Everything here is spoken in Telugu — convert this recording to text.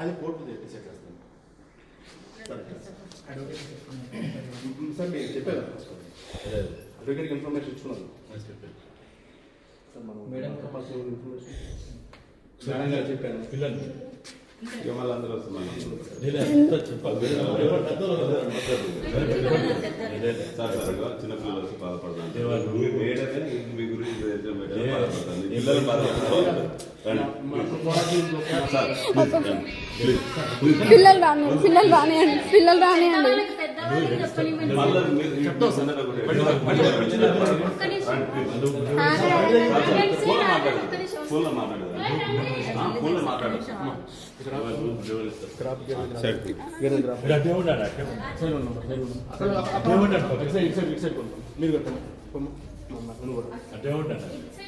అది కోర్టు డిసైడ్ చేస్తాను సార్. మీరు చెప్పారు అడ్వకేట్కి ఇన్ఫర్మేషన్ ఇచ్చుకున్నారు సార్ మనం మేడం. ఇన్ఫర్మేషన్ గారు చెప్పాను పిల్లలు. అందరూ వస్తున్నారు సార్ సార్ చిన్నపిల్లలు వచ్చి పిల్లలు ప్లీజ్ పిల్లలు రానియండి పిల్లలు రానియండి మీరు కట్టండి అట్టే ఉండండి